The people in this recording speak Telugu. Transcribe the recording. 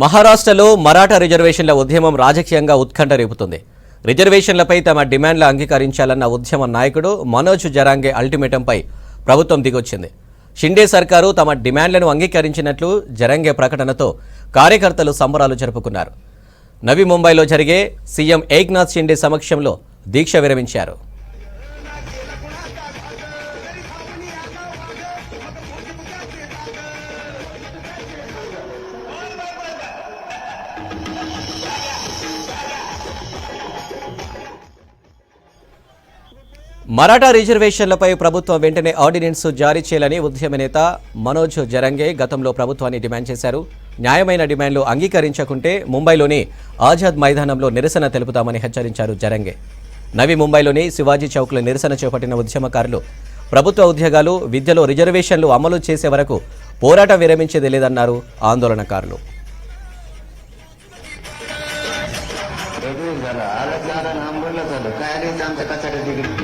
మహారాష్ట్రలో మరాఠా రిజర్వేషన్ల ఉద్యమం రాజకీయంగా ఉత్కంఠ రేపుతుంది. రిజర్వేషన్లపై తమ డిమాండ్లు అంగీకరించాలన్న ఉద్యమ నాయకుడు మనోజ్ జరాంగే అల్టిమేటంపై ప్రభుత్వం దిగొచ్చింది. షిండే సర్కారు తమ డిమాండ్లను అంగీకరించినట్లు జరంగే ప్రకటనతో కార్యకర్తలు సంబరాలు జరుపుకున్నారు. నవీ ముంబైలో జరిగే సీఎం ఏక్నాథ్ షిండే సమక్షంలో దీక్ష విరమించారు. మరాఠా రిజర్వేషన్లపై ప్రభుత్వం వెంటనే ఆర్డినెన్స్ జారీ చేయాలని ఉద్యమ నేత మనోజ్ జరంగే గతంలో ప్రభుత్వాన్ని డిమాండ్ చేశారు. న్యాయమైన డిమాండ్లు అంగీకరించకుంటే ముంబైలోని ఆజాద్ మైదానంలో నిరసన తెలుపుతామని హెచ్చరించారు జరంగే. నవి ముంబైలోని శివాజీ చౌక్లో నిరసన చేపట్టిన ఉద్యమకారులు ప్రభుత్వ ఉద్యోగాలు విద్యలో రిజర్వేషన్లు అమలు చేసే వరకు పోరాటం విరమించేది లేదన్నారు ఆందోళనకారులు. झालं. आलं झालं आंबोलला झालं. काय नाही आमच्या कचाड्या तिकडे